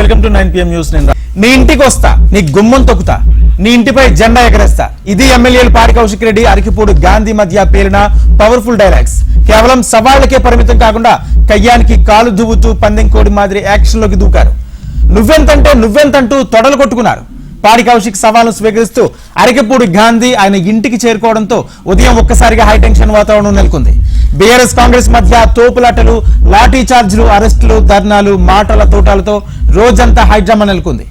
Welcome to nine PM news నేను నీ ఇంటికి వస్తా నీ గుమ్మం తొక్కుతా నీ ఇంటిపై జెండా ఎగరేస్తా. ఇది ఎమ్మెల్యేలు పాడి కౌశిక్ రెడ్డి అరకిపూడి గాంధీ మధ్య పేరిన పవర్ఫుల్ డైలాగ్స్ కేవలం సవాళ్ళకే పరిమితం కాకుండా కయ్యానికి కాలు దువ్వుతూ పందెం కోడి మాదిరి యాక్షన్లోకి దూకారు. నువ్వెంతంటే నువ్వెంతంటూ తొడలు కొట్టుకున్నారు. పాడి కౌశిక్ సవాల్ను స్వీకరిస్తూ అరకిపూడి గాంధీ ఆయన ఇంటికి చేరుకోవడంతో ఉదయం ఒక్కసారిగా హైటెన్షన్ వాతావరణం నెలకొంది. బీఆర్ఎస్ కాంగ్రెస్ మధ్య తోపులాటలు లాఠీ చార్జీలు అరెస్టులు ధర్నాలు మాటల తోటాలతో రోజంతా హైడ్రామా నెలకొంది.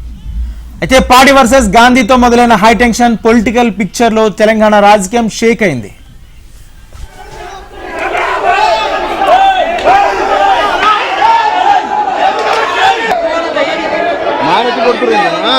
అయితే పాడి వర్సెస్ గాంధీతో మొదలైన హైటెన్షన్ పొలిటికల్ పిక్చర్లో తెలంగాణ రాజకీయం షేక్ అయింది. కొడుతున్నా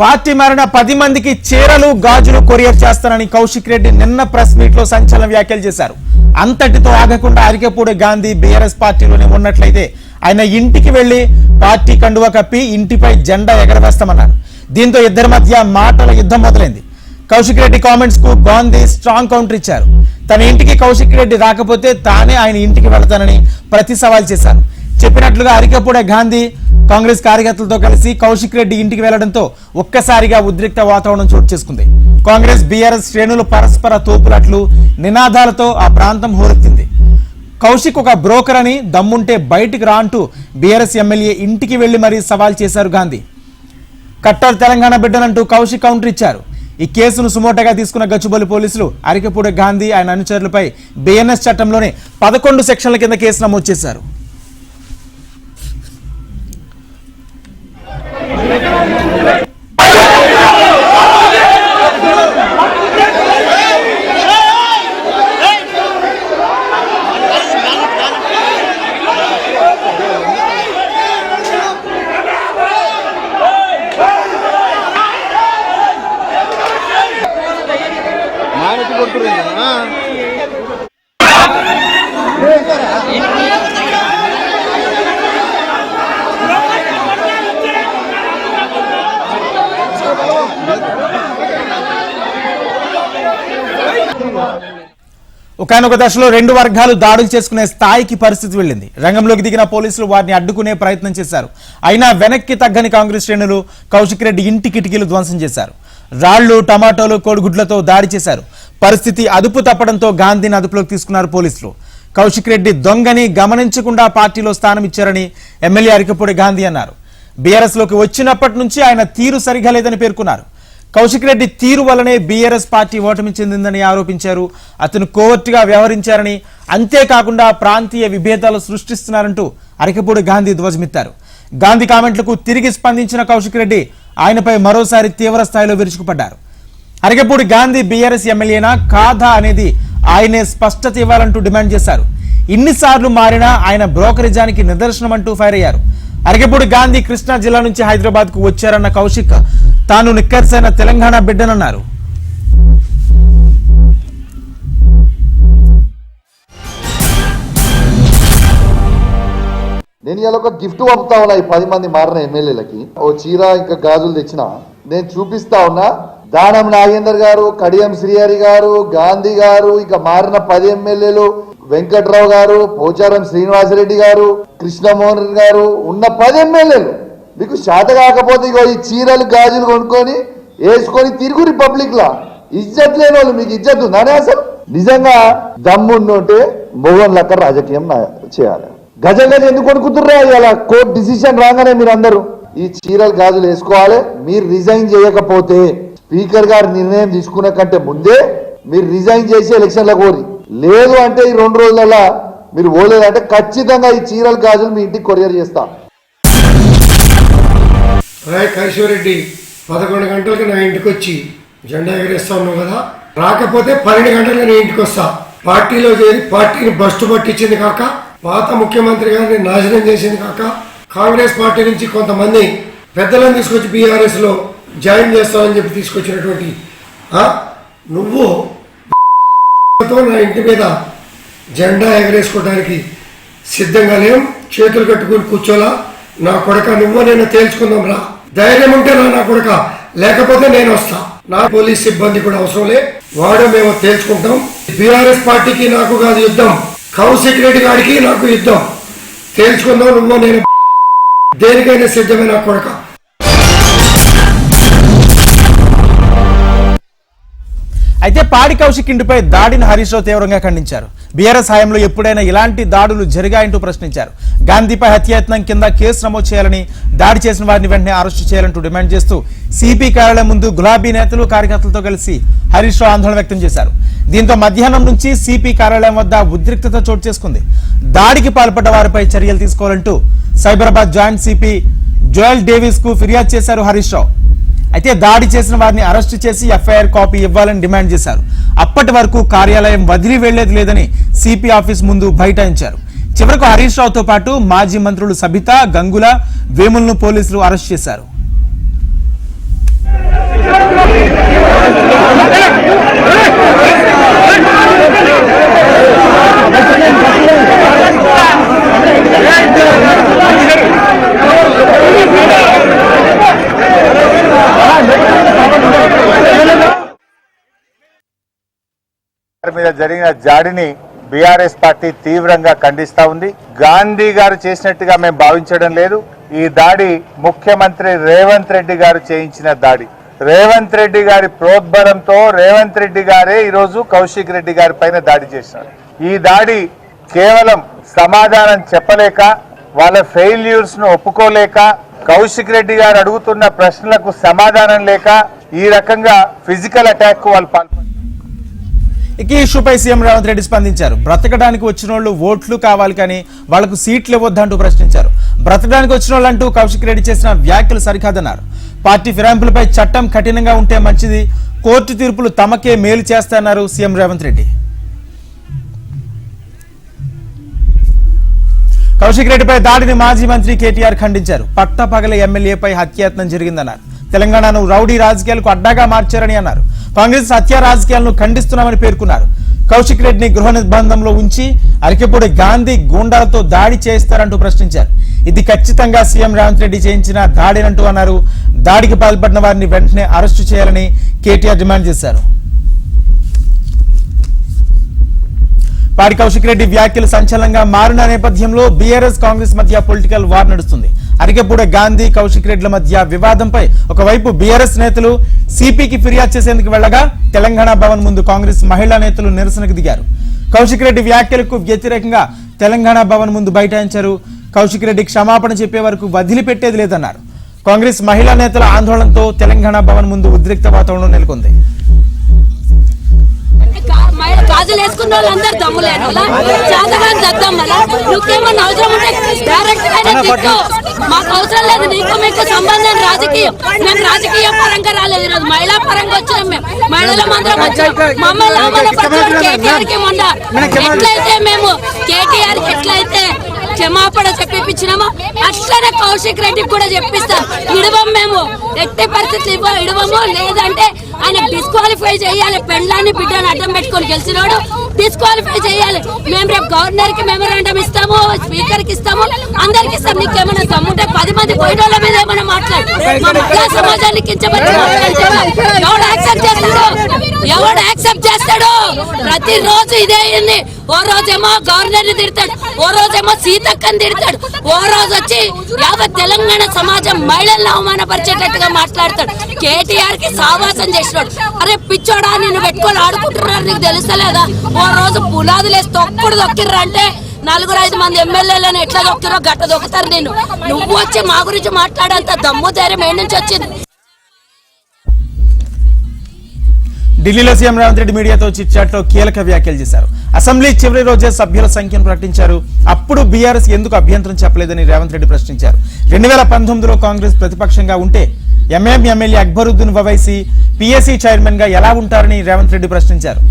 పార్టీ మారిన పది మందికి చీరలు గాజులు కొరియర్ చేస్తానని కౌశిక్ రెడ్డి నిన్న ప్రెస్ మీట్లో సంచలన వ్యాఖ్యలు చేశారు. అంతటితో ఆగకుండా అరికెపూడి గాంధీ బీఆర్ఎస్ పార్టీలోనే ఉన్నట్లయితే ఆయన ఇంటికి వెళ్ళి పార్టీ కండువ కప్పి ఇంటిపై జెండా ఎగరవేస్తామన్నారు. దీంతో ఇద్దరి మధ్య మాటల యుద్ధం మొదలైంది. కౌశిక్ రెడ్డి కామెంట్స్కు గాంధీ స్ట్రాంగ్ కౌంటర్ ఇచ్చారు. తన ఇంటికి కౌశిక్ రెడ్డి రాకపోతే తానే ఆయన ఇంటికి వెళతానని ప్రతి సవాల్ చేశారు చెప్పినట్లుగా అరికపూడే గాంధీ కాంగ్రెస్ కార్యకర్తలతో కలిసి కౌశిక్ రెడ్డి ఇంటికి వెళ్ళడంతో ఒక్కసారిగా ఉద్రిక్త వాతావరణం చోటు చేసుకుంది. కాంగ్రెస్ బీఆర్ఎస్ శ్రేణులు పరస్పర తోపులట్లు నినాదాలతో ఆ ప్రాంతం హోరెత్తింది. కౌశిక్ ఒక బ్రోకర్ అని దమ్ముంటే బయటికి రా అంటూ బీఆర్ఎస్ ఎమ్మెల్యే ఇంటికి వెళ్ళి మరీ సవాల్ చేశారు గాంధీ. కట్టర్ తెలంగాణ బిడ్డనంటూ కౌశిక్ కౌంటర్ ఇచ్చారు. ఈ కేసును సుమోటగా తీసుకున్న గచ్చుబలి పోలీసులు అరికపూడి గాంధీ ఆయన అనుచరులపై బిఎన్ఎస్ చట్టంలోని పదకొండు సెక్షన్ల కింద కేసు నమోదు చేశారు మానసి కొడుతున్నా ఒకనొక దశలో రెండు వర్గాలు దాడులు చేసుకునే స్థాయికి పరిస్థితి వెళ్ళింది. రంగంలోకి దిగిన పోలీసులు వారిని అడ్డుకునే ప్రయత్నం చేశారు. అయినా వెనక్కి తగ్గని కాంగ్రెస్ శ్రేణులు కౌశిక్ రెడ్డి ఇంటి కిటికీలు ధ్వంసం చేశారు. రాళ్ళు టమాటోలు కోడిగుడ్లతో దాడి చేశారు. పరిస్థితి అదుపు తప్పడంతో గాంధీని అదుపులోకి తీసుకున్నారు పోలీసులు. కౌశిక్ రెడ్డి దొంగని గమనించకుండా పార్టీలో స్థానం ఇచ్చారని ఎమ్మెల్యే అరికపూడి గాంధీ అన్నారు. బీఆర్ఎస్లోకి వచ్చినప్పటి నుంచి ఆయన తీరు సరిగా లేదని పేర్కొన్నారు. కౌశిక్ రెడ్డి తీరు వల్లనే బీఆర్ఎస్ పార్టీ ఓటమి చెందిందని ఆరోపించారు. అతను కోవర్టుగా వ్యవహరించారని అంతేకాకుండా ప్రాంతీయ విభేదాలు సృష్టిస్తున్నారంటూ అరకపూడి గాంధీ ధ్వజమెత్తారు. గాంధీ కామెంట్లకు తిరిగి స్పందించిన కౌశిక్ రెడ్డి ఆయనపై మరోసారి తీవ్ర స్థాయిలో విరుచుకుపడ్డారు. అరగపూడి గాంధీ బీఆర్ఎస్ ఎమ్మెల్యేనా కాదా అనేది ఆయనే స్పష్టత ఇవ్వాలంటూ డిమాండ్ చేశారు. ఇన్నిసార్లు మారినా ఆయన బ్రోకరిజానికి నిదర్శనం అంటూ ఫైర్ అయ్యారు. అరగపూడి గాంధీ కృష్ణా జిల్లా నుంచి హైదరాబాద్కు వచ్చారన్న కౌశిక్ తాను నిక్కర్సైన తెలంగాణ బిడ్డనన్నారు. నేను ఇలా ఒక గిఫ్ట్ పంపుతా ఉన్నా ఈ పది మంది మారిన ఎమ్మెల్యేలకి. ఓ చీర ఇంకా గాజులు తెచ్చిన. నేను చూపిస్తా ఉన్నా. దానం నాగేందర్ గారు కడియం శ్రీహరి గారు గాంధీ గారు ఇక మారిన పది ఎమ్మెల్యేలు వెంకట్రావు గారు పోచారం శ్రీనివాసరెడ్డి గారు కృష్ణమోహన్ రెడ్డి గారు ఉన్న పది ఎమ్మెల్యేలు. మీకు శాత కాకపోతే ఇగో ఈ చీరలు గాజులు కొనుక్కొని వేసుకొని తిరుగు రిపబ్లిక్ లా. ఇజ్జత్ లేని వాళ్ళు మీకు ఇజ్జత్ ఉందానే అసలు నిజంగా దమ్ముంటే మొగన్ లెక్క రాజకీయం చేయాలి. గజ ఎందుకు కొనుక్కుతుర్రా ఇలా కోర్టు డిసిషన్ రాగానే మీరు అందరూ. ఈ చీరలు గాజులు వేసుకోవాలి. మీరు రిజైన్ చేయకపోతే స్పీకర్ గారు నిర్ణయం తీసుకునే కంటే ముందే మీరు రిజైన్ చేసి ఎలక్షన్ల కోరి లేదు అంటే ఈ రెండు రోజులలో మీరు పోలేదంటే ఖచ్చితంగా ఈ చీరలు గాజులు మీ ఇంటికి కొరియర్ చేస్తాం. రాయ్ కైశ్వరెడ్డి పదకొండు గంటలకు నా ఇంటికి వచ్చి జెండా ఎగరేస్తా ఉన్నావు కదా? రాకపోతే పన్నెండు గంటలకు నేను ఇంటికి వస్తా పార్టీలో చేరి పార్టీని బస్టు పట్టించింది కాక పాత ముఖ్యమంత్రి గారిని నాశనం చేసింది కాక కాంగ్రెస్ పార్టీ నుంచి కొంతమంది పెద్దలను తీసుకొచ్చి బీఆర్ఎస్లో జాయిన్ చేస్తామని చెప్పి తీసుకొచ్చినటువంటి నువ్వు నా ఇంటి మీద జెండా ఎగరేసుకోవడానికి సిద్ధంగా లేం చేతులు కట్టుకుని కూర్చోలా. నా కొడక నువ్వు నేను తేల్చుకుందాం రా ధైర్యం ఉంటే నా కొడక. లేకపోతే నేను వస్తా. నా పోలీస్ సిబ్బంది కూడా అవసరం లే. వాడే మేము తేల్చుకుంటాం. బీఆర్ఎస్ పార్టీకి నాకు కాదు యుద్ధం. కౌశిక్ రెడ్డి గారికి నాకు యుద్ధం. తేల్చుకుందాం నువ్వు నేను. దేనికైనా సిద్ధమే నా కొడక. అయితే పాడి కౌశిక్ ఇంటిపై దాడిని హరీష్ రావు తీవ్రంగా ఖండించారు. బీఆర్ఎస్ హయాంలో ఎప్పుడైనా ఇలాంటి దాడులు జరిగాయంటూ ప్రశ్నించారు. గాంధీపై హత్యాయత్నం కింద కేసు నమోదు చేయాలని దాడి చేసిన వారిని వెంటనే అరెస్టు చేయాలంటూ డిమాండ్ చేస్తూ సిపి కార్యాలయం ముందు గులాబీ నేతలు కార్యకర్తలతో కలిసి హరీష్ రావు ఆందోళన వ్యక్తం చేశారు. దీంతో మధ్యాహ్నం నుంచి సిపి కార్యాలయం వద్ద ఉద్రిక్తత చోటు చేసుకుంది. దాడికి పాల్పడ్డ వారిపై చర్యలు తీసుకోవాలంటూ సైబరాబాద్ జాయింట్ సిపి జోయల్ డేవిస్కు ఫిర్యాదు చేశారు హరీష్ రావు అయితే దాడి చేసిన వారిని అరెస్టు చేసి ఎఫ్ఐఆర్ కాపీ ఇవ్వాలని డిమాండ్ చేశారు. అప్పటి వరకు కార్యాలయం వదిలి వెళ్ళేది లేదని సిపి ఆఫీస్ ముందు బైఠాయించారు. చివరకు హరీష్ రావుతో పాటు మాజీ మంత్రులు సబిత గంగుల వేములను పోలీసులు అరెస్ట్ చేశారు గారి మీద జరిగిన జాడిని బీఆర్ఎస్ పార్టీ తీవ్రంగా ఖండిస్తా ఉంది. గాంధీ గారు చేసినట్టుగా మేము భావించడం లేదు. ఈ దాడి ముఖ్యమంత్రి రేవంత్ రెడ్డి గారు చేయించిన దాడి. రేవంత్ రెడ్డి గారి ప్రోద్బలంతో రేవంత్ రెడ్డి గారే ఈరోజు కౌశిక్ రెడ్డి గారి పైన దాడి చేశారు. ఈ దాడి కేవలం సమాధానం చెప్పలేక వాళ్ళ ఫెయిల్యూర్స్ను ఒప్పుకోలేక కౌశిక్ రెడ్డి గారు అడుగుతున్న ప్రశ్నలకు సమాధానం లేక ఈ రకంగా ఫిజికల్ అటాక్ వాళ్ళు పాల్పడ్డారు. ఇక ఈ ఇష్యూపై సీఎం రేవంత్ రెడ్డి స్పందించారు. బ్రతకడానికి వచ్చిన వాళ్ళు ఓట్లు కావాలి కానీ వాళ్ళకు సీట్లు ఇవ్వద్దంటూ ప్రశ్నించారు. బ్రతకడానికి వచ్చిన వాళ్ళంటూ కౌశిక్ రెడ్డి చేసిన వ్యాఖ్యలు సరికాదన్నారు. పార్టీ ఫిరాయింపులపై చట్టం కఠినంగా ఉంటే మంచిది. కోర్టు తీర్పులు తమకే మేలు చేస్తాయన్నారు సీఎం రేవంత్ రెడ్డి. కౌశిక్ రెడ్డిపై దాడిని మాజీ మంత్రి కేటీఆర్ ఖండించారు. పట్టపగల ఎమ్మెల్యేపై హత్యాయత్నం జరిగిందన్నారు. తెలంగాణను రౌడీ రాజకీయాలకు అడ్డాగా మార్చారని అన్నారు. కాంగ్రెస్ హత్యా రాజకీయాలను ఖండిస్తున్నామని పేర్కొన్నారు. కౌశిక్ రెడ్డిని గృహ నిర్బంధంలో ఉంచి అరకెపూడి గాంధీ గూండాలతో దాడి చేస్తారంటూ ప్రశ్నించారు. ఇది ఖచ్చితంగా సీఎం రేవంత్ రెడ్డి చేయించిన దాడినంటూ అన్నారు. దాడికి పాల్పడిన వారిని వెంటనే అరెస్టు చేయాలని కేటీఆర్ డిమాండ్ చేశారు. పాడి కౌశిక్ రెడ్డి వ్యాఖ్యలు సంచలనంగా మారిన నేపథ్యంలో బీఆర్ఎస్ కాంగ్రెస్ మధ్య పొలిటికల్ వార్ నడుస్తుంది. అరికెపూడ గాంధీ కౌశిక్ రెడ్ల మధ్య వివాదంపై ఒకవైపు బీఆర్ఎస్ నేతలు సిపికి ఫిర్యాదు చేసేందుకు వెళ్ళగా తెలంగాణ భవన్ ముందు కాంగ్రెస్ మహిళా నేతలు నిరసనకు దిగారు. కౌశిక్ రెడ్డి వ్యాఖ్యలకు వ్యతిరేకంగా తెలంగాణ భవన్ ముందు బైఠాయించారు. కౌశిక్ రెడ్డి క్షమాపణ చెప్పే వరకు వదిలిపెట్టేది లేదన్నారు. కాంగ్రెస్ మహిళా నేతల ఆందోళనతో తెలంగాణ భవన్ ముందు ఉద్రిక్త వాతావరణం నెలకొంది. గాజులు వేసుకున్న వాళ్ళందరూ దమ్ములేను చేతగా దద్దమ్మల నువ్వేమన్నా అవసరం ఉంటే డైరెక్ట్ గానే తిట్టు. మాకు అవసరం లేదు నీకు మీకు సంబంధం రాజకీయం. మేము రాజకీయ పరంగా రాలేదు ఈరోజు. మహిళా పరంగా వచ్చినాం మేము. మహిళల మందరం వచ్చాం మమ్మల్ని కేటీఆర్కి మొన్న ఎట్లయితే మేము కేటీఆర్కి ఎట్లయితే క్షమాపణ చెప్పిపించినామో? అట్లనే కౌశిక్ రెడ్డికి కూడా చెప్పిస్తాం. ఇడవం మేము. ఎట్టి పరిస్థితులు ఇవ్వ ఇడవము లేదంటే ఆయన డిస్క్వాలిఫై చేయాలి. పెళ్ళాన్ని బిడ్డని అడ్డం పెట్టుకొని గెలిచినోడు డిస్క్వాలిఫై చేయాలి. మేము రేపు గవర్నర్కి మెమరాండం ఇస్తాము స్పీకర్కి ఇస్తాము. అందరికి ఇస్తాం నీకు ఏమైనా దమ్ముంటే పది మంది పోయిన వాళ్ళ మీద ఏమైనా మాట్లాడు. సమాజానికి మహిళా సమాజాన్ని కించబట్టి మాట్లాడతావా? ఎవడు యాక్సెప్ట్ చేస్తాడు ఎవడు యాక్సెప్ట్ చేస్తాడు? ప్రతి రోజు ఇదే ఓ రోజేమో గవర్నర్ని తిడతాడు ఓ రోజేమో సీతక్కని తిడతాడు ఓ రోజు వచ్చి యావత్ తెలంగాణ సమాజం మహిళలను అవమానపరిచేటట్టుగా మాట్లాడతాడు. కేటీఆర్కి సావాసం చేసినాడు. అరే పిచ్చోడా నిన్ను పెట్టుకొని ఆడుకుంటున్నారు నీకు తెలుస్తలేదా? ఓ రోజు పునాదులు వేసి తొక్కుడు తొక్కిర్రు అంటే నలుగురు ఐదు మంది ఎమ్మెల్యేలను ఎట్లా దొక్కిరో గట్ట దొక్కుతారు నేను నువ్వు వచ్చి మా గురించి మాట్లాడంత దమ్ము ధైర్యం ఏ నుంచి వచ్చింది? ఢిల్లీలో సీఎం రేవంత్ రెడ్డి మీడియాతో చిట్చాట్లో కీలక వ్యాఖ్యలు చేశారు. అసెంబ్లీ చివరి రోజే సభ్యుల సంఖ్యను ప్రకటించారు. అప్పుడు బీఆర్ఎస్ ఎందుకు అభ్యంతరం చెప్పలేదని రేవంత్ రెడ్డి ప్రశ్నించారు. రెండు వేల పంతొమ్మిదిలో కాంగ్రెస్ ప్రతిపక్షంగా ఉంటే MM MLA Akbaruddin Owaisi PSC చైర్మన్గా ఎలా ఉంటారని రేవంత్ రెడ్డి ప్రశ్నించారు.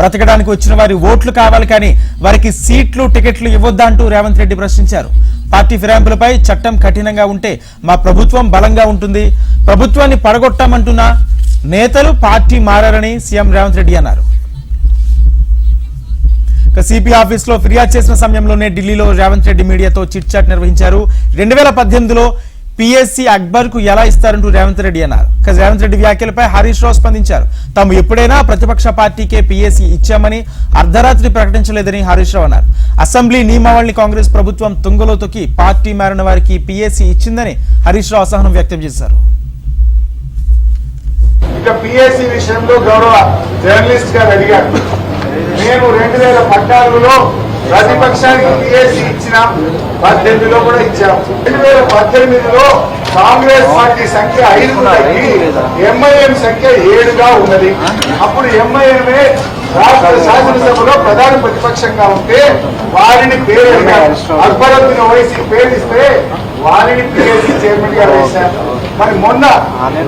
బ్రతకడానికి వచ్చిన వారి ఓట్లు కావాలి కానీ వారికి సీట్లు టికెట్లు ఇవ్వొద్దా అంటూ రేవంత్ రెడ్డి ప్రశ్నించారు. పార్టీ ఫిరాయింపులపై చట్టం కఠినంగా ఉంటే మా ప్రభుత్వం బలంగా ఉంటుంది. ప్రభుత్వాన్ని పడగొట్టామంటున్నా నేతలు పార్టీ మారని సీఎం రేవంత్ రెడ్డి అన్నారు. ఇక సిపి ఆఫీస్లో ఫిర్యాదు చేసిన సమయంలోనే ఢిల్లీలో రేవంత్ రెడ్డి మీడియాతో చిట్ చాట్ నిర్వహించారు. రెండు వేల పద్దెనిమిదిలో పిఎస్సి అక్బర్కు ఎలా ఇస్తారంటూ రేవంత్ రెడ్డి అన్నారు. ఇక రేవంత్ రెడ్డి వ్యాఖ్యలపై హరీష్ రావు స్పందించారు. తాము ఎప్పుడైనా ప్రతిపక్ష పార్టీకే పిఎస్సి ఇచ్చామని అర్ధరాత్రి ప్రకటించలేదని హరీష్ రావు అన్నారు. అసెంబ్లీ నియమావళిని కాంగ్రెస్ ప్రభుత్వం తుంగలో తొక్కి పార్టీ మారిన వారికి పిఎస్సి ఇచ్చిందని హరీష్ రావు అసహనం వ్యక్తం చేశారు. ఇక పిఎస్సి విషయంలో గౌరవ జర్నలిస్ట్ గారు అడిగారు. మేము రెండు వేల పద్నాలుగులో ప్రతిపక్షానికి పిఎస్సి ఇచ్చినాం. పద్దెనిమిదిలో కూడా ఇచ్చాం. రెండు వేల పద్దెనిమిదిలో కాంగ్రెస్ పార్టీ సంఖ్య ఐదు తగ్గి ఎంఐఎం సంఖ్య ఏడుగా ఉన్నది. అప్పుడు ఎంఐఎంఏ రాష్ట్ర శాసనసభలో ప్రధాన ప్రతిపక్షంగా ఉంటే వారిని పేరు అడిగారు. అక్బరుద్దీన్ ఓవైసీ పేరు ఇస్తే వారిని పిఎస్సి చైర్మన్గా వేశారు. మరి మొన్న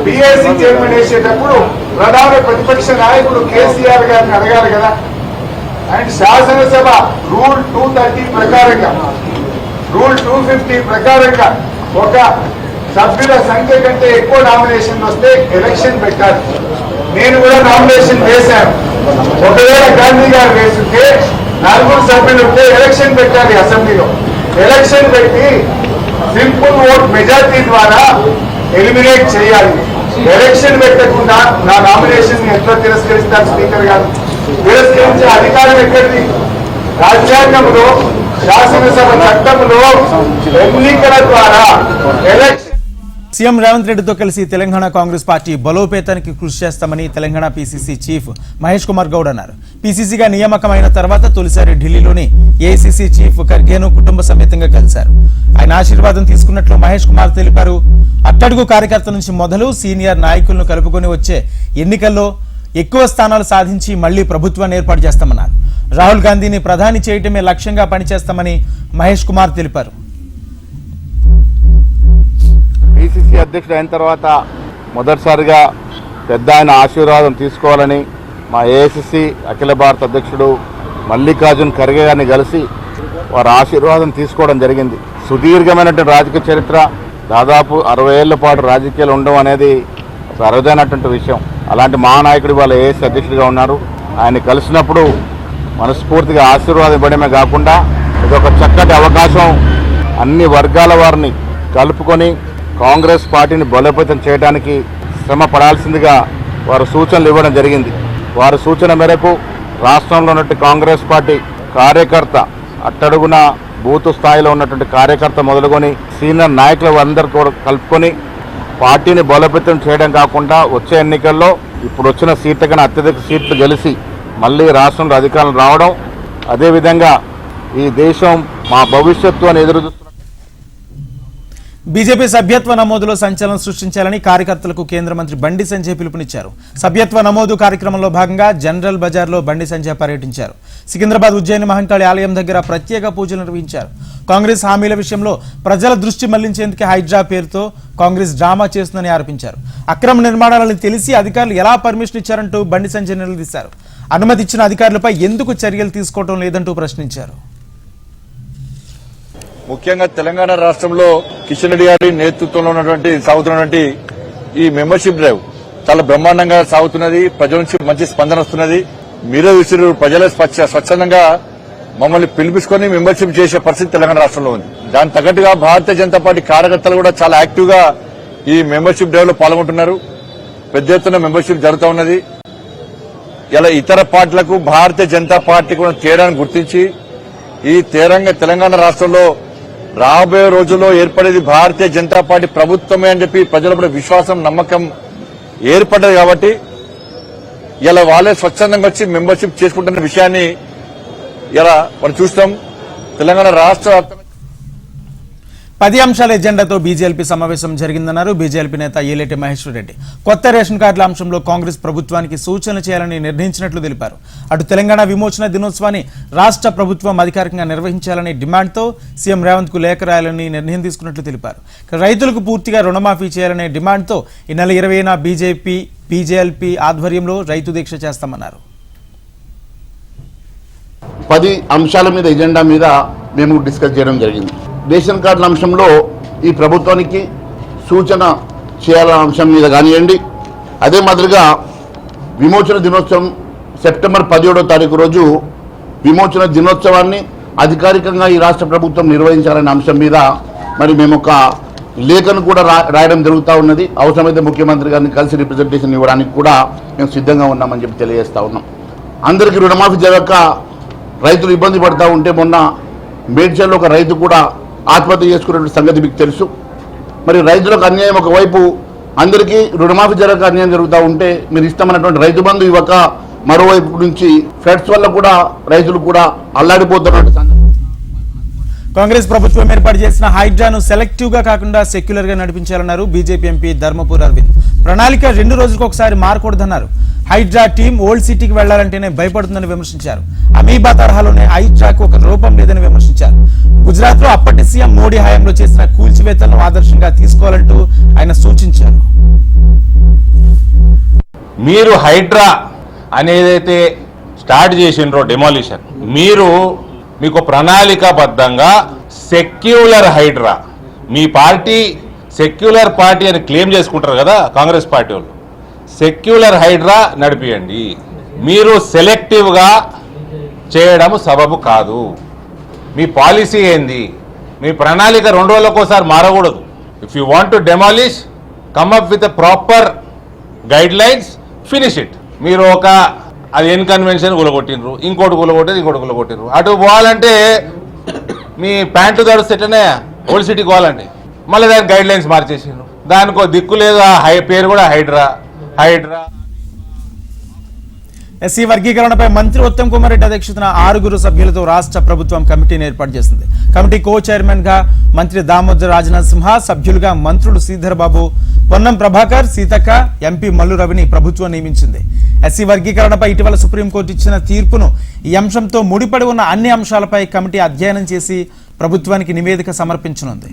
పిఎస్సి చైర్మన్ వేసేటప్పుడు ప్రధాన ప్రతిపక్ష నాయకుడు కేసీఆర్ గారిని అడగాలి కదా. అండ్ శాసనసభ రూల్ టూ థర్టీ ప్రకారంగా రూల్ టూ ఫిఫ్టీ ప్రకారంగా ఒక సభ్యుల సంఖ్య కంటే ఎక్కువ నామినేషన్ వస్తే ఎలక్షన్ పెట్టాలి నేను కూడా నామినేషన్ వేశాను. ఒకవేళ గాంధీ గారు వేస్తుంటే నలుగురు సభ్యులు ఉంటే ఎలక్షన్ పెట్టాలి అసెంబ్లీలో. ఎలక్షన్ పెట్టి సింపుల్ ఓట్ మెజార్టీ ద్వారా ఎలిమినేట్ చేయాలి. ఎలక్షన్ పెట్టకుండా నా నామినేషన్ ఎట్లా తిరస్కరిస్తారు స్పీకర్ గారు? తిరస్కరించే అధికారం ఎక్కడిది? రాజ్యాంగంలో శాసనసభ చట్టంలో ఎన్నికల ద్వారా ఎలక్షన్ సీఎం రేవంత్ రెడ్డితో కలిసి తెలంగాణ కాంగ్రెస్ పార్టీ బలోపేతానికి కృషి చేస్తామని తెలంగాణ పీసీసీ చీఫ్ మహేష్ కుమార్ గౌడ్ అన్నారు. పీసీసీగా నియామకమైన తర్వాత తొలిసారి ఢిల్లీలోని ఏసీసీ చీఫ్ ఖర్గేను కుటుంబ సమేతంగా కలిశారు. ఆయన ఆశీర్వాదం తీసుకున్నట్లు మహేష్ కుమార్ తెలిపారు. అట్టడుగు కార్యకర్త నుంచి మొదలు సీనియర్ నాయకులను కలుపుకొని వచ్చే ఎన్నికల్లో ఎక్కువ స్థానాలు సాధించి మళ్ళీ ప్రభుత్వాన్ని ఏర్పాటు చేస్తామన్నారు. రాహుల్ గాంధీని ప్రధాని చేయటమే లక్ష్యంగా పనిచేస్తామని మహేష్ కుమార్ తెలిపారు. పిసిసి అధ్యక్షుడు అయిన తర్వాత మొదటిసారిగా పెద్ద ఆయన ఆశీర్వాదం తీసుకోవాలని మా ఏఐసిసి అఖిల భారత అధ్యక్షుడు మల్లికార్జున్ ఖర్గే గారిని కలిసి వారి ఆశీర్వాదం తీసుకోవడం జరిగింది. సుదీర్ఘమైనటువంటి రాజకీయ చరిత్ర దాదాపు అరవై ఏళ్ళ పాటు రాజకీయాలు ఉండడం అనేది అరుదైనటువంటి విషయం. అలాంటి మహానాయకుడు వాళ్ళ ఏఎస్ అధ్యక్షుడిగా ఉన్నారు. ఆయన కలిసినప్పుడు మనస్ఫూర్తిగా ఆశీర్వాదం ఇవ్వడమే కాకుండా ఇది ఒక చక్కటి అవకాశం. అన్ని వర్గాల వారిని కలుపుకొని కాంగ్రెస్ పార్టీని బలోపేతం చేయడానికి శ్రమ పడాల్సిందిగా వారు సూచనలు ఇవ్వడం జరిగింది. వారి సూచన మేరకు రాష్ట్రంలో ఉన్నటువంటి కాంగ్రెస్ పార్టీ కార్యకర్త అట్టడుగున బూత్ స్థాయిలో ఉన్నటువంటి కార్యకర్త మొదలుకొని సీనియర్ నాయకులు అందరూ కూడా కలుపుకొని పార్టీని బలోపేతం చేయడం కాకుండా వచ్చే ఎన్నికల్లో ఇప్పుడు వచ్చిన సీట్ల కన్నా అత్యధిక సీట్లు గెలిచి మళ్ళీ రాష్ట్రంలో అధికారం రావడం అదేవిధంగా ఈ దేశం మా భవిష్యత్తు అని ఎదురు బీజేపీ సభ్యత్వ నమోదులో సంచలనం సృష్టించాలని కార్యకర్తలకు కేంద్ర మంత్రి బండి సంజయ్ పిలుపునిచ్చారు. సభ్యత్వ నమోదు కార్యక్రమంలో భాగంగా జనరల్ బజార్లో బండి సంజయ్ పర్యటించారు. సికింద్రాబాద్ ఉజ్జయిని మహంకాళి ఆలయం దగ్గర ప్రత్యేక పూజలు నిర్వహించారు. కాంగ్రెస్ హామీల విషయంలో ప్రజల దృష్టి మళ్ళించేందుకే హైడ్రా పేరుతో కాంగ్రెస్ డ్రామా చేస్తుందని ఆరోపించారు. అక్రమ నిర్మాణాలను తెలిసి అధికారులు ఎలా పర్మిషన్ ఇచ్చారంటూ బండి సంజయ్ నిలదీశారు. అనుమతి ఇచ్చిన అధికారులపై ఎందుకు చర్యలు తీసుకోవడం లేదంటూ ప్రశ్నించారు. ముఖ్యంగా తెలంగాణ రాష్ట్రంలో కిషన్ రెడ్డి గారి నేతృత్వంలో ఉన్నటువంటి సాగుతున్నటువంటి ఈ మెంబర్షిప్ డ్రైవ్ చాలా బ్రహ్మాండంగా సాగుతున్నది. ప్రజల నుంచి మంచి స్పందన వస్తున్నది. మీరే విసిరు ప్రజలే స్వచ్ఛ స్వచ్ఛందంగా మమ్మల్ని పిలిపించుకొని మెంబర్షిప్ చేసే పరిస్థితి తెలంగాణ రాష్ట్రంలో ఉంది. దాని తగ్గట్టుగా భారతీయ జనతా పార్టీ కార్యకర్తలు కూడా చాలా యాక్టివ్గా ఈ మెంబర్షిప్ డ్రైవ్లో పాల్గొంటున్నారు. పెద్ద ఎత్తున మెంబర్షిప్ జరుగుతూ ఉన్నది. ఇలా ఇతర పార్టీలకు భారతీయ జనతా పార్టీ కూడా తేడాన్ని గుర్తించి ఈ తీరంగా తెలంగాణ రాష్ట్రంలో రాబోయే రోజుల్లో ఏర్పడేది భారతీయ జనతా పార్టీ ప్రభుత్వమే అని చెప్పి ప్రజల విశ్వాసం నమ్మకం ఏర్పడ్డది కాబట్టి ఇలా వాళ్ళే స్వచ్ఛందంగా వచ్చి మెంబర్షిప్ చేసుకుంటున్న విషయాన్ని ఇలా మనం చూస్తాం. తెలంగాణ రాష్ట్ర వ్యాప్తంగా పది అంశాల ఎజెండాతో బీజేపీ సమావేశం జరిగిందన్నారు బీజేపీ నేత ఏలేటి మహేశ్వర్ రెడ్డి కొత్త రేషన్ కార్డుల అంశంలో కాంగ్రెస్ ప్రభుత్వానికి సూచన చేయాలని నిర్ణయించినట్లు తెలిపారు. అటు తెలంగాణ విమోచన దినోత్సవాన్ని రాష్ట్ర ప్రభుత్వం అధికారికంగా నిర్వహించాలని డిమాండ్తో సీఎం రేవంత్కు లేఖ రాయాలని నిర్ణయం తీసుకున్నట్లు తెలిపారు. రైతులకు పూర్తిగా రుణమాఫీ చేయాలనే డిమాండ్తో ఈ నెల ఇరవైన బీజేపీ బీజేఎల్పీ ఆధ్వర్యంలో రైతు దీక్ష చేస్తామన్నారు. పది అంశాల మీద ఎజెండా మీద మేము డిస్కస్ చేయడం జరిగింది. రేషన్ కార్డుల అంశంలో ఈ ప్రభుత్వానికి సూచన చేయాలన్న అంశం మీద కానివ్వండి. అదే మాదిరిగా విమోచన దినోత్సవం సెప్టెంబర్ పదిహేడో తారీఖు రోజు విమోచన దినోత్సవాన్ని అధికారికంగా ఈ రాష్ట్ర ప్రభుత్వం నిర్వహించాలనే అంశం మీద మరి మేము ఒక లేఖను కూడా రాయడం జరుగుతూ ఉన్నది. అవసరమైతే ముఖ్యమంత్రి గారిని కలిసి రిప్రజెంటేషన్ ఇవ్వడానికి కూడా మేము సిద్ధంగా ఉన్నామని చెప్పి తెలియజేస్తూ ఉన్నాం. అందరికీ రుణమాఫీ జరగక రైతులు ఇబ్బంది పడుతూ ఉంటే మొన్న మేడ్చల్లో ఒక రైతు కూడా ఆత్మహత్య చేసుకున్నటువంటి సంగతి మీకు తెలుసు. మరి రైతులకు అన్యాయం ఒకవైపు అందరికీ రుణమాఫీ జరగక అన్యాయం జరుగుతూ ఉంటే మీరు ఇష్టమైనటువంటి రైతు బంధు ఇవ్వక మరోవైపు నుంచి ఫ్లడ్స్ వల్ల కూడా రైతులు కూడా అల్లాడిపోతున్నటువంటి కాంగ్రెస్ ప్రభుత్వం ఏర్పాటు చేసిన హైడ్రాను సెలెక్టివ్గా కాకుండా సెక్యులర్గా నడిపించాలన్నారు బీజేపీ ఎంపీ ధర్మపూర్ అరవింద్. ప్రణాళిక రెండు రోజులకు ఒకసారి మారకూడదన్నారు. హైడ్రా టీం ఓల్డ్ సిటీకి వెళ్ళాలంటేనే భయపడుతుందని విమర్శించారు. అమీబా తరహాలోనే హైడ్రాకు ఒక రూపం లేదని విమర్శించారు. గుజరాత్లో అప్పటి సీఎం మోడీ హయాంలో చేసిన కూల్చివేతలను ఆదర్శంగా తీసుకోవాలంటూ ఆయన సూచించారు. మీరు హైడ్రా అనేదైతే స్టార్ట్ చేసిండ్రో డెమాలిషన్ మీరు మీకు ప్రణాళికాబద్ధంగా సెక్యులర్ హైడ్రా. మీ పార్టీ సెక్యులర్ పార్టీ అని క్లెయిమ్ చేసుకుంటారు కదా కాంగ్రెస్ పార్టీ వాళ్ళు. సెక్యులర్ హైడ్రా నడిపియండి. మీరు సెలెక్టివ్గా చేయడం సబబు కాదు. మీ పాలసీ ఏంది? మీ ప్రణాళిక రెండు రోజులకోసారి మారకూడదు. If you want to demolish come up with proper guidelines finish it మీరు ఒక అది ఎన్ కన్వెన్షన్ గులగొట్టినరు ఇంకోటి గులగొట్టేది ఇంకోటి గులగొట్టినరు అటు పోవాలంటే మీ ప్యాంటు తడుస్తే ఎట్లనే? ఓల్డ్ సిటీకి పోవాలండి. మళ్ళీ దానికి గైడ్ లైన్స్ మార్చేసిండ్రు. దానికో దిక్కు లేదు. ఆ హై పేరు కూడా హైడ్రా. హైడ్రా. ఎస్సీ వర్గీకరణపై మంత్రి ఉత్తమ్ కుమార్ రెడ్డి అధ్యక్షతన ఆరుగురు సభ్యులతో రాష్ట్ర ప్రభుత్వం కమిటీని ఏర్పాటు చేసింది. కమిటీ కో చైర్మన్గా మంత్రి దామోదర్ రాజనాథ్ సింహ సభ్యులుగా మంత్రులు శ్రీధర్ బాబు పొన్నం ప్రభాకర్ సీతక్క ఎంపీ మల్లు రవిని ప్రభుత్వం నియమించింది. ఎస్సీ వర్గీకరణపై ఇటీవల సుప్రీంకోర్టు ఇచ్చిన తీర్పును ఈ అంశంతో ముడిపడి ఉన్న అన్ని అంశాలపై కమిటీ అధ్యయనం చేసి ప్రభుత్వానికి నివేదిక సమర్పించనుంది.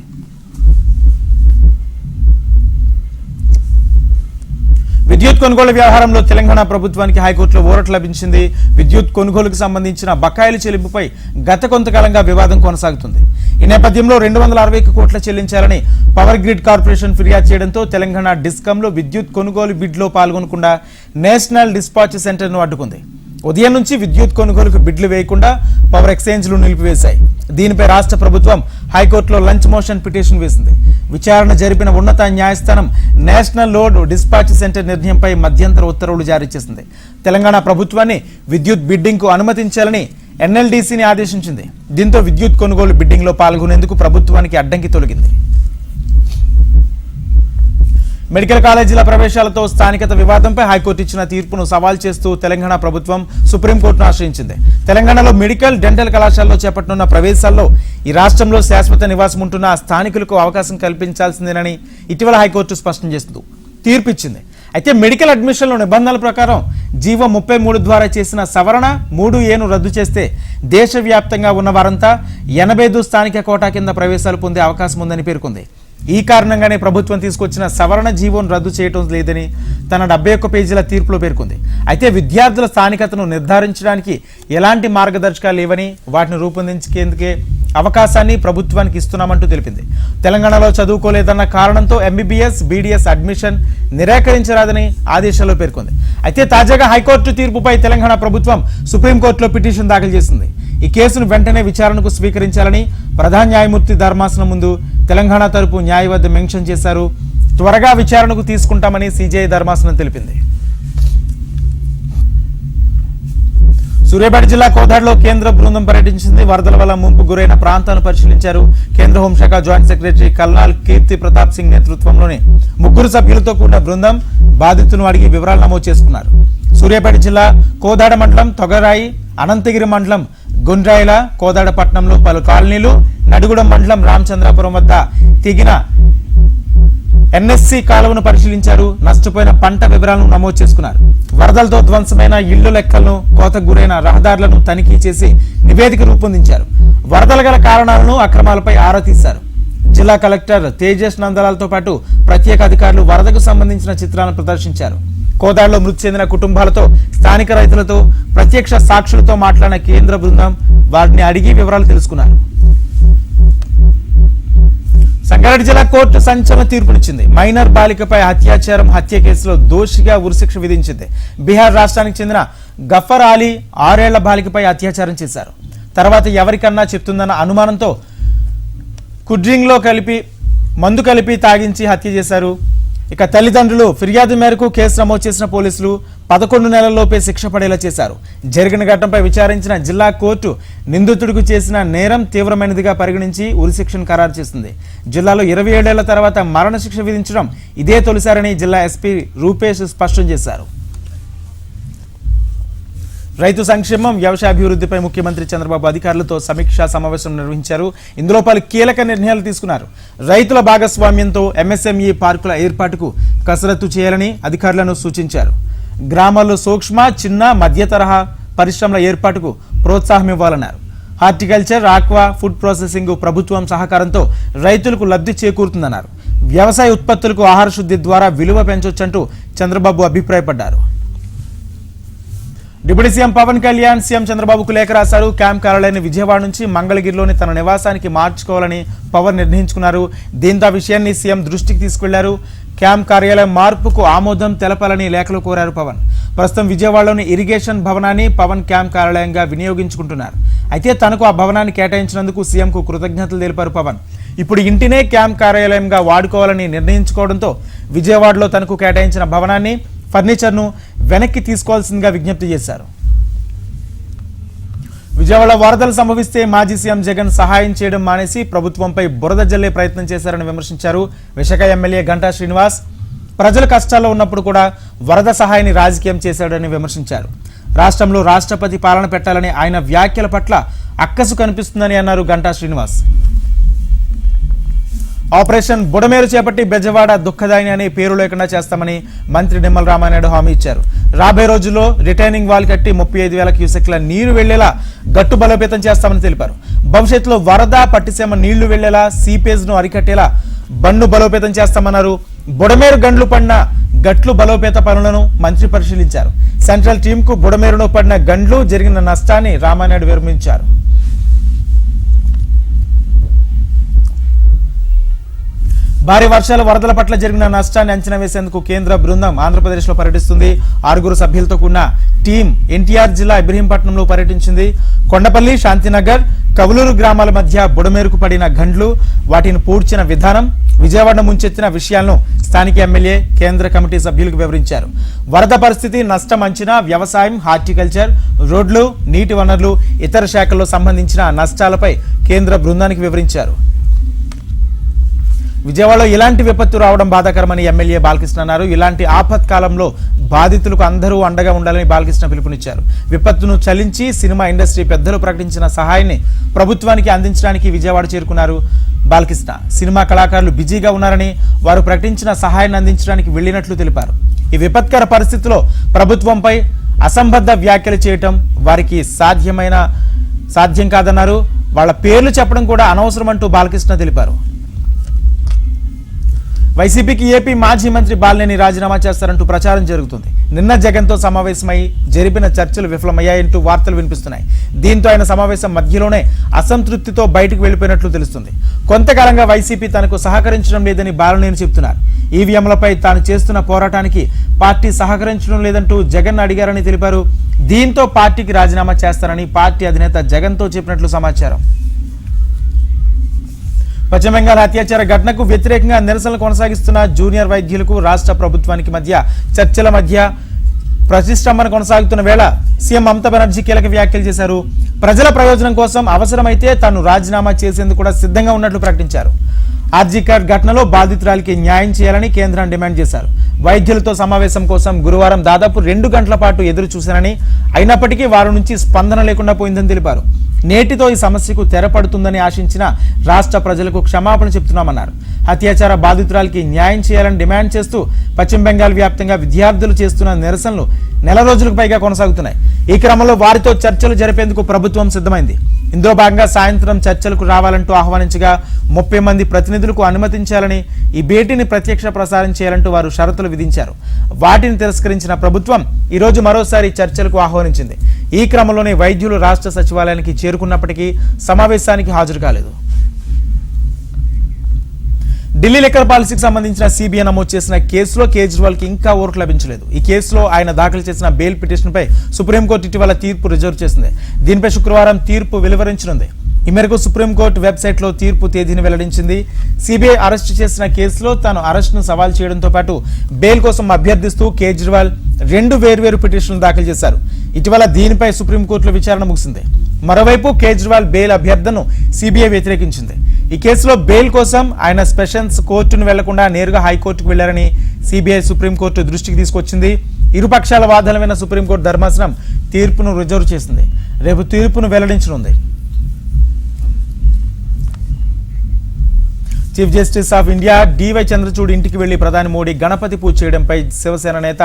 విద్యుత్ కొనుగోలు వ్యవహారంలో తెలంగాణ ప్రభుత్వానికి హైకోర్టులో ఊరట లభించింది. విద్యుత్ కొనుగోలుకు సంబంధించిన బకాయిల చెల్లింపుపై గత కొంతకాలంగా వివాదం కొనసాగుతుంది. ఈ నేపథ్యంలో రెండు వందల అరవై కోట్ల చెల్లించాలని పవర్ గ్రిడ్ కార్పొరేషన్ ఫిర్యాదు చేయడంతో తెలంగాణ డిస్కంలో విద్యుత్ కొనుగోలు బిడ్లో పాల్గొనకుండా నేషనల్ డిస్పాచ్ సెంటర్ను అడ్డుకుంది. ఉదయం నుంచి విద్యుత్ కొనుగోలుకు బిడ్లు వేయకుండా పవర్ ఎక్స్చేంజ్లు నిలిపివేశాయి. దీనిపై రాష్ట్ర ప్రభుత్వం హైకోర్టులో లంచ్ మోషన్ పిటిషన్ వేసింది. విచారణ జరిపిన ఉన్నత న్యాయస్థానం నేషనల్ లోడ్ డిస్పాచ్ సెంటర్ నిర్ణయంపై మధ్యంతర ఉత్తర్వులు జారీ చేసింది. తెలంగాణ ప్రభుత్వాన్ని విద్యుత్ బిడ్డింగ్కు అనుమతించాలని ఎన్ఎల్డీసీని ఆదేశించింది. దీంతో విద్యుత్ కొనుగోలు బిడ్డింగ్లో పాల్గొనేందుకు ప్రభుత్వానికి అడ్డంకి తొలగింది. మెడికల్ కాలేజీల ప్రవేశాలతో స్థానికత వివాదంపై హైకోర్టు ఇచ్చిన తీర్పును సవాల్ చేస్తూ తెలంగాణ ప్రభుత్వం సుప్రీంకోర్టును ఆశ్రయించింది. తెలంగాణలో మెడికల్ డెంటల్ కళాశాలలో చేపట్టనున్న ప్రవేశాల్లో ఈ రాష్ట్రంలో శాశ్వత నివాసం ఉంటున్న స్థానికులకు అవకాశం కల్పించాల్సిందేనని ఇటీవల హైకోర్టు స్పష్టం చేస్తూ తీర్పు ఇచ్చింది. అయితే మెడికల్ అడ్మిషన్ల నిబంధనల ప్రకారం జీవో ముప్పై మూడు ద్వారా చేసిన సవరణ మూడు ఏను రద్దు చేస్తే దేశవ్యాప్తంగా ఉన్న వారంతా ఎనభై ఐదు స్థానిక కోటా కింద ప్రవేశాలు పొందే అవకాశం ఉందని పేర్కొంది. ఈ కారణంగానే ప్రభుత్వం తీసుకొచ్చిన సవరణ జీవోను రద్దు చేయటం లేదని తన డెబ్బై ఒక్క పేజీల తీర్పులో పేర్కొంది. అయితే విద్యార్థుల స్థానికతను నిర్ధారించడానికి ఎలాంటి మార్గదర్శకాలు లేవని వాటిని రూపొందించేందుకే అవకాశాన్ని ప్రభుత్వానికి ఇస్తున్నామంటూ తెలిపింది. తెలంగాణలో చదువుకోలేదన్న కారణంతో ఎంబీబీఎస్ బీడీఎస్ అడ్మిషన్ నిరాకరించరాదని ఆదేశాల్లో పేర్కొంది. అయితే తాజాగా హైకోర్టు తీర్పుపై తెలంగాణ ప్రభుత్వం సుప్రీంకోర్టులో పిటిషన్ దాఖలు చేసింది. ఈ కేసును వెంటనే విచారణకు స్వీకరించాలని ప్రధాన న్యాయమూర్తి ధర్మాసనం ముందు తెలంగాణ తరపు న్యాయవాది మెన్షన్ చేశారు. త్వరగా విచారణకు తీసుకుంటామని సిజేఐ ధర్మాసనం తెలిపింది. సూర్యాపేట జిల్లా కోదాడలో కేంద్ర బృందం పర్యటించింది. వరదల వల్ల ముంపు గురైన ప్రాంతాలను పరిశీలించారు. కేంద్ర హోంశాఖ joint secretary colonel Kirti Pratap Singh నేతృత్వంలోని ముగ్గురు సభ్యులతో కూడిన బృందం బాధితులను అడిగి వివరాలు నమోదు చేసుకున్నారు. సూర్యాపేట జిల్లా కోదాడ మండలం తొగరాయి అనంతగిరి మండలం గుండ్రాయిల కోదాడపట్నంలో పలు కాలనీలు నడుగుడ మండలం రామచంద్రాపురం వద్ద తెగిన ఎన్ఎస్సి కాలువను పరిశీలించారు. నష్టపోయిన పంట వివరాలను నమోదు చేసుకున్నారు. వరదలతో ధ్వంసమైన ఇళ్ళు లెక్కలను కోతకు గురైన రహదారులను తనిఖీ చేసి నివేదిక రూపొందించారు. వరదల గల కారణాలను అక్రమాలపై ఆరా తీశారు. జిల్లా కలెక్టర్ తేజస్ నందలాలతో పాటు ప్రత్యేక అధికారులు వరదకు సంబంధించిన చిత్రాలను ప్రదర్శించారు. కోదాడలో మృతి చెందిన కుటుంబాలతో స్థానిక రైతులతో ప్రత్యక్ష సాక్షులతో మాట్లాడిన కేంద్ర బృందం వారిని అడిగి వివరాలు తెలుసుకున్నారు. సంగారెడ్డి జిల్లా కోర్టు సంచలన తీర్పునిచ్చింది. మైనర్ బాలికపై అత్యాచారం హత్య కేసులో దోషిగా ఉరిశిక్ష విధించింది. బీహార్ రాష్ట్రానికి చెందిన గఫర్ అలీ ఆరేళ్ళ బాలికపై అత్యాచారం చేశారు. తర్వాత ఎవరికన్నా చెప్తుందన్న అనుమానంతో కుడ్రింగ్లో కలిపి మందు కలిపి తాగించి హత్య చేశారు ఇక తల్లిదండ్రులు ఫిర్యాదు మేరకు కేసు నమోదు చేసిన పోలీసులు పదకొండు నెలల్లోపే శిక్ష పడేలా చేశారు. జరిగిన ఘటనపై విచారించిన జిల్లా కోర్టు నిందితుడికి చేసిన నేరం తీవ్రమైనదిగా పరిగణించి ఉరిశిక్షను ఖరారు చేసింది. జిల్లాలో ఇరవై ఏడేళ్ళ తర్వాత మరణశిక్ష విధించడం ఇదే తొలిసారని జిల్లా ఎస్పీ రూపేష్ స్పష్టం చేశారు. రైతు సంక్షేమం వ్యవసాయ అభివృద్ధిపై ముఖ్యమంత్రి చంద్రబాబు అధికారులతో సమీక్షా సమావేశం నిర్వహించారు. ఇందులో పలు కీలక నిర్ణయాలు తీసుకున్నారు. రైతుల భాగస్వామ్యంతో ఎంఎస్ఎంఈ పార్కుల ఏర్పాటుకు కసరత్తు చేయాలని అధికారులను సూచించారు. గ్రామాల్లో సూక్ష్మ చిన్న మధ్య తరహా పరిశ్రమల ఏర్పాటుకు ప్రోత్సాహం ఇవ్వాలన్నారు. హార్టికల్చర్ ఆక్వా ఫుడ్ ప్రాసెసింగ్ ప్రభుత్వం సహకారంతో రైతులకు లబ్ధి చేకూరుతుందన్నారు. వ్యవసాయ ఉత్పత్తులకు ఆహార శుద్ధి ద్వారా విలువ పెంచొచ్చంటూ చంద్రబాబు అభిప్రాయపడ్డారు. Deputy CM Pawan Kalyan CM చంద్రబాబుకు లేఖ రాశారు. క్యాంప్ కార్యాలయాన్ని విజయవాడ నుంచి మంగళగిరిలోని తన నివాసానికి మార్చుకోవాలని పవన్ నిర్ణయించుకున్నారు. దీంతో ఆ విషయాన్ని సీఎం దృష్టికి తీసుకెళ్ళారు. క్యాంప్ కార్యాలయం మార్పుకు ఆమోదం తెలపాలని లేఖలు కోరారు పవన్. ప్రస్తుతం విజయవాడలోని ఇరిగేషన్ భవనాన్ని పవన్ క్యాంప్ కార్యాలయంగా వినియోగించుకుంటున్నారు. అయితే తనకు ఆ భవనాన్ని కేటాయించినందుకు సీఎంకు కృతజ్ఞతలు తెలిపారు పవన్. ఇప్పుడు ఇంటినే క్యాంప్ కార్యాలయంగా వాడుకోవాలని నిర్ణయించుకోవడంతో విజయవాడలో తనకు కేటాయించిన భవనాన్ని ఫర్నిచర్ను వెనక్కి తీసుకోవాల్సిందిగా విజ్ఞప్తి చేశారు. విజయవాడ వరదలు సంభవిస్తే మాజీ సీఎం జగన్ సహాయం చేయడం మానేసి ప్రభుత్వంపై బురద జల్లే ప్రయత్నం చేశారని విమర్శించారు విశాఖ ఎమ్మెల్యే గంటా శ్రీనివాస్. ప్రజలు కష్టాల్లో ఉన్నప్పుడు కూడా వరద సహాయాన్ని రాజకీయం చేశాడని విమర్శించారు. రాష్ట్రంలో రాష్ట్రపతి పాలన పెట్టాలని ఆయన వ్యాఖ్యల పట్ల అక్కసు కనిపిస్తుందని అన్నారు గంటా శ్రీనివాస్. ఆపరేషన్ బుడమేరు చేపట్టి బెజవాడ దుఃఖదాయిని అనే పేరు లేకుండా చేస్తామని మంత్రి నిమ్మల రామానాయుడు హామీ ఇచ్చారు. రాబోయే రోజుల్లో రిటైనింగ్ వాల్ కట్టి ముప్పై ఐదు వేల క్యూసెక్ల నీరు వెళ్ళేలా గట్టు బలోపేతం చేస్తామని తెలిపారు. భవిష్యత్తులో వరద పట్టిసీమ నీళ్ళు వెళ్ళేలా సీపేజ్ను అరికట్టేలా బండ్ను బలోపేతం చేస్తామన్నారు. బుడమేరు గండ్లు పడిన గట్లు బలోపేత పనులను మంత్రి పరిశీలించారు. సెంట్రల్ టీంకు బుడమేరును పడిన గండ్లు జరిగిన నష్టాన్ని రామానాయుడు విరమించారు భారీ వర్షాలు వరదల పట్ల జరిగిన నష్టాన్ని అంచనా వేసేందుకు కేంద్ర బృందం ఆంధ్రప్రదేశ్లో పర్యటిస్తుంది. ఆరుగురు సభ్యులతో కూడిన టీం ఎన్టీఆర్ జిల్లా ఇబ్రహీంపట్నంలో పర్యటించింది. కొండపల్లి శాంతినగర్ కవులూరు గ్రామాల మధ్య బుడమేరుకు పడిన గండ్లు వాటిని పూడ్చిన విధానం విజయవాడ ముంచెత్తిన విషయాలను స్థానిక ఎమ్మెల్యే కేంద్ర కమిటీ సభ్యులకు వివరించారు. వరద పరిస్థితి నష్టం అంచనా వ్యవసాయం హార్టికల్చర్ రోడ్లు నీటి వనరులు ఇతర శాఖల్లో సంబంధించిన నష్టాలపై కేంద్ర బృందానికి వివరించారు. విజయవాడలో ఇలాంటి విపత్తు రావడం బాధాకరమని ఎమ్మెల్యే బాలకృష్ణ అన్నారు. ఇలాంటి ఆపత్కాలంలో బాధితులకు అందరూ అండగా ఉండాలని బాలకృష్ణ పిలుపునిచ్చారు. విపత్తును చలించి సినిమా ఇండస్ట్రీ పెద్దలు ప్రకటించిన సహాయాన్ని ప్రభుత్వానికి అందించడానికి విజయవాడ చేరుకున్నారు బాలకృష్ణ. సినిమా కళాకారులు బిజీగా ఉన్నారని వారు ప్రకటించిన సహాయాన్ని అందించడానికి వెళ్ళినట్లు తెలిపారు. ఈ విపత్కర పరిస్థితిలో ప్రభుత్వంపై అసంబద్ధ వ్యాఖ్యలు చేయటం వారికి సాధ్యమైన సాధ్యం కాదన్నారు. వాళ్ళ పేర్లు చెప్పడం కూడా అనవసరం అంటూ బాలకృష్ణ తెలిపారు. వైసీపీకి ఏపీ మాజీ మంత్రి బాలినేని రాజీనామా చేస్తారంటూ ప్రచారం జరుగుతుంది. నిన్న జగన్తో సమావేశమై జరిపిన చర్చలు విఫలమయ్యాయంటూ వార్తలు వినిపిస్తున్నాయి. దీంతో ఆయన సమావేశం మధ్యలోనే అసంతృప్తితో బయటకు వెళ్ళిపోయినట్లు తెలుస్తుంది. కొంతకాలంగా వైసీపీ తనకు సహకరించడం లేదని బాలినేని చెబుతున్నారు. ఈవీఎంలపై తాను చేస్తున్న పోరాటానికి పార్టీ సహకరించడం లేదంటూ జగన్ అడిగారని తెలిపారు. దీంతో పార్టీకి రాజీనామా చేస్తారని పార్టీ అధినేత జగన్తో చెప్పినట్లు సమాచారం. పశ్చిమ బెంగాల్ అత్యాచార ఘటనకు వ్యతిరేకంగా నిరసనలు కొనసాగిస్తున్న జూనియర్ వైద్యులకు రాష్ట్ర ప్రభుత్వానికి మధ్య చర్చల మధ్య ప్రతిష్టంభన కొనసాగుతున్న వేళ సీఎం మమతా బెనర్జీ కీలక వ్యాఖ్యలు చేశారు. ప్రజల ప్రయోజనం కోసం అవసరమైతే తాను రాజీనామా చేసేందుకు కూడా సిద్ధంగా ఉన్నట్లు ప్రకటించారు. ఆర్జీకర్ ఘటనలో బాధితురాలికి న్యాయం చేయాలని కేంద్రం డిమాండ్ చేశారు. వైద్యులతో సమావేశం కోసం గురువారం దాదాపు రెండు గంటల పాటు ఎదురు చూశానని అయినప్పటికీ వారి నుంచి స్పందన లేకుండా పోయిందని తెలిపారు. నేటితో ఈ సమస్యకు తెరపడుతుందని ఆశించిన రాష్ట్ర ప్రజలకు క్షమాపణ చెప్తున్నామన్నారు. అత్యాచార బాధితురాలికి న్యాయం చేయాలని డిమాండ్ చేస్తూ పశ్చిమ బెంగాల్ వ్యాప్తంగా విద్యార్థులు చేస్తున్న నిరసనలు నెల రోజులకు పైగా కొనసాగుతున్నాయి. ఈ క్రమంలో వారితో చర్చలు జరిపేందుకు ప్రభుత్వం సిద్ధమైంది. ఇందులో భాగంగా సాయంత్రం చర్చలకు రావాలంటూ ఆహ్వానించగా ముప్పై మంది ప్రతినిధులకు అనుమతించాలని ఈ భేటీని ప్రత్యక్ష ప్రసారం చేయాలంటూ వారు షరతులు విధించారు. వాటిని తిరస్కరించిన ప్రభుత్వం ఈరోజు మరోసారి చర్చలకు ఆహ్వానించింది. ఈ క్రమంలోనే వైద్యులు రాష్ట్ర సచివాలయానికి చేరుకున్నప్పటికీ సమావేశానికి హాజరు కాలేదు. ఢిల్లీ లెక్కర్ పాలసీకి సంబంధించిన సిబిఐ నమోదు చేసిన కేసులో కేజ్రీవాల్కి ఇంకా ఓర్కు లభించలేదు. ఈ కేసులో ఆయన దాఖలు చేసిన బెయిల్ పిటిషన్ పై సుప్రీంకోర్టు ఇటీవల తీర్పు రిజర్వ్ చేసింది. దీనిపై శుక్రవారం తీర్పు వెలువరించనుంది. ఈ మేరకు సుప్రీంకోర్టు వెబ్సైట్లో తీర్పు తేదీని వెల్లడించింది. సిబిఐ అరెస్టు చేసిన కేసులో తాను అరెస్టును సవాల్ చేయడంతో పాటు బెయిల్ కోసం అభ్యర్థిస్తూ కేజ్రీవాల్ రెండు వేర్వేరు పిటిషన్లు దాఖలు చేశారు. ఇటీవల దీనిపై సుప్రీంకోర్టులో విచారణ ముగిసింది. మరోవైపు కేజ్రీవాల్ బెయిల్ అభ్యర్థను సిబిఐ వ్యతిరేకించింది. ఈ కేసులో బెయిల్ కోసం ఆయన స్పెషల్స్ కోర్టును వెళ్ళకుండా నేరుగా హైకోర్టుకు వెళ్ళారని సిబిఐ సుప్రీంకోర్టు దృష్టికి తీసుకొచ్చింది. ఇరుపక్షాల వాదనలు విన్న సుప్రీంకోర్టు ధర్మాసనం తీర్పును రిజర్వ్ చేసింది. రేపు తీర్పును వెల్లడించనుంది. Chief justice of India DY Chandrachud ఇంటికి వెళ్ళి ప్రధాని మోడీ గణపతి పూజ చేయడంపై శివసేన నేత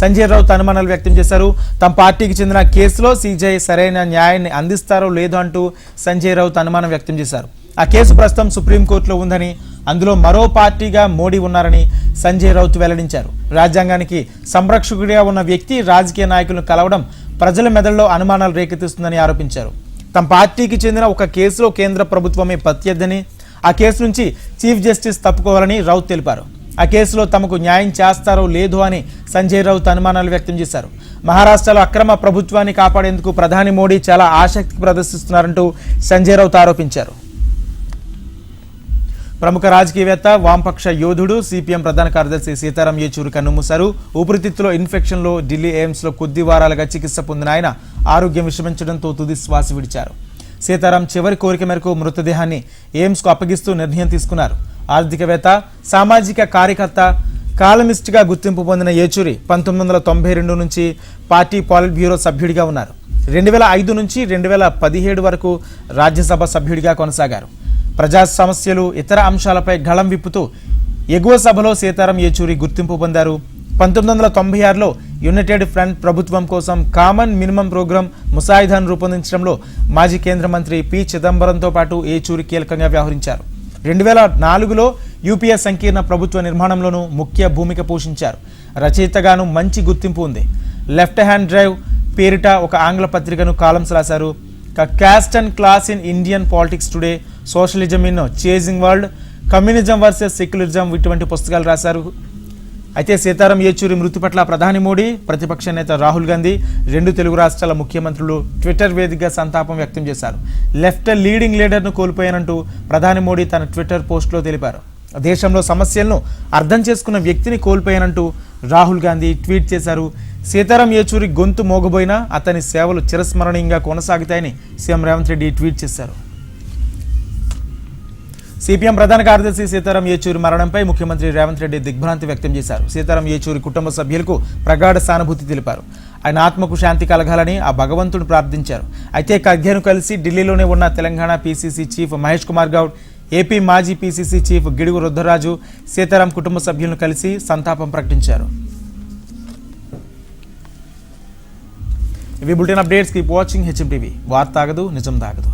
సంజయ్ రావుత్ అనుమానాలు వ్యక్తం చేశారు. తమ పార్టీకి చెందిన కేసులో సీజీఐ సరైన న్యాయాన్ని అందిస్తారో లేదో అంటూ సంజయ్ రావుత్ అనుమానం వ్యక్తం చేశారు. ఆ కేసు ప్రస్తుతం సుప్రీంకోర్టులో ఉందని అందులో మరో పార్టీగా మోడీ ఉన్నారని సంజయ్ రౌత్ వెల్లడించారు. రాజ్యాంగానికి సంరక్షకుడిగా ఉన్న వ్యక్తి రాజకీయ నాయకులను కలవడం ప్రజల మెదడులో అనుమానాలు రేకెత్తిస్తుందని ఆరోపించారు. తమ పార్టీకి చెందిన ఒక కేసులో కేంద్ర ప్రభుత్వమే ప్రత్యర్థని ఆ కేసు నుంచి చీఫ్ జస్టిస్ తప్పుకోవాలని రౌత్ తెలిపారు. ఆ కేసులో తమకు న్యాయం చేస్తారో లేదో అని సంజయ్ రౌత్ అనుమానాలు వ్యక్తం చేశారు. మహారాష్ట్రలో అక్రమ ప్రభుత్వాన్ని కాపాడేందుకు ప్రధాని మోడీ చాలా ఆసక్తి ప్రదర్శిస్తున్నారంటూ సంజయ్ రౌత్ ఆరోపించారు. ప్రముఖ రాజకీయవేత్త వామపక్ష యోధుడు సిపిఎం ప్రధాన కార్యదర్శి సీతారాం యేచూరి కన్నుమూశారు ఊపిరితిత్తులో ఇన్ఫెక్షన్లో ఢిల్లీ ఎయిమ్స్లో కొద్ది వారాలుగా చికిత్స పొందిన ఆయన ఆరోగ్యం విషమించడంతో తుది శ్వాస విడిచారు. సీతారాం చివరి కోరిక మేరకు మృతదేహాన్ని ఎయిమ్స్కు అప్పగిస్తూ నిర్ణయం తీసుకున్నారు. ఆర్థికవేత్త సామాజిక కార్యకర్త కాలమిస్ట్గా గుర్తింపు పొందిన యేచూరి పంతొమ్మిది వందల తొంభై రెండు నుంచి పార్టీ పాలిట్ బ్యూరో సభ్యుడిగా ఉన్నారు. రెండు వేల ఐదు నుంచి రెండు వేల పదిహేడు వరకు రాజ్యసభ సభ్యుడిగా కొనసాగారు. ప్రజా సమస్యలు ఇతర అంశాలపై గళం విప్పుతూ ఎగువ సభలో సీతారాం యేచూరి గుర్తింపు పొందారు. పంతొమ్మిది వందల తొంభై ఆరులో యునైటెడ్ ఫ్రంట్ ప్రభుత్వం కోసం కామన్ మినిమం ప్రోగ్రాం ముసాయిదాను రూపొందించడంలో మాజీ కేంద్ర మంత్రి పి. చిదంబరంతో పాటు ఏచూరి కీలకంగా వ్యవహరించారు. రెండు వేల నాలుగులో యూపీఏ సంకీర్ణ ప్రభుత్వ నిర్మాణంలోనూ ముఖ్య భూమిక పోషించారు. రచయితగాను మంచి గుర్తింపు ఉంది. లెఫ్ట్ హ్యాండ్ డ్రైవ్ పేరిట ఒక ఆంగ్ల పత్రికను కాలమ్స్ రాశారు. Caste and class in Indian politics today socialism in chasing world communism versus secularism ఇటువంటి పుస్తకాలు రాశారు. అయితే సీతారాం యేచూరి మృతి పట్ల ప్రధాని మోడీ ప్రతిపక్ష నేత రాహుల్ గాంధీ రెండు తెలుగు రాష్ట్రాల ముఖ్యమంత్రులు ట్విట్టర్ వేదికగా సంతాపం వ్యక్తం చేశారు. లెఫ్ట్ లీడింగ్ లీడర్ను కోల్పోయానంటూ ప్రధాని మోడీ తన ట్విట్టర్ పోస్టులో తెలిపారు. దేశంలో సమస్యలను అర్థం చేసుకున్న వ్యక్తిని కోల్పోయానంటూ రాహుల్ గాంధీ ట్వీట్ చేశారు. సీతారాం యేచూరి గొంతు మోగబోయినా అతని సేవలు చిరస్మరణీయంగా కొనసాగుతాయని సీఎం రేవంత్ రెడ్డి ట్వీట్ చేశారు. సిపిఎం ప్రధాన కార్యదర్శి సీతారాం యేచూరి మరణంపై ముఖ్యమంత్రి రేవంత్ రెడ్డి దిగ్భ్రాంతి వ్యక్తం చేశారు. సీతారాం యేచూరి కుటుంబ సభ్యులకు ప్రగాఢ సానుభూతి తెలిపారు. ఆయన ఆత్మకు శాంతి కలగాలని ఆ భగవంతుడు ప్రార్థించారు. అయితే ఖర్గేను కలిసి ఢిల్లీలోనే ఉన్న Telangana PCC chief Mahesh Kumar Goud AP మాజీ పీసీసీ చీఫ్ గిడుగు రుద్రరాజు సీతారాం కుటుంబ సభ్యులను కలిసి సంతాపం ప్రకటించారు. ఇవి bulletin updates. Keep watching HM TV వార్త తాగదు నిజం తాగదు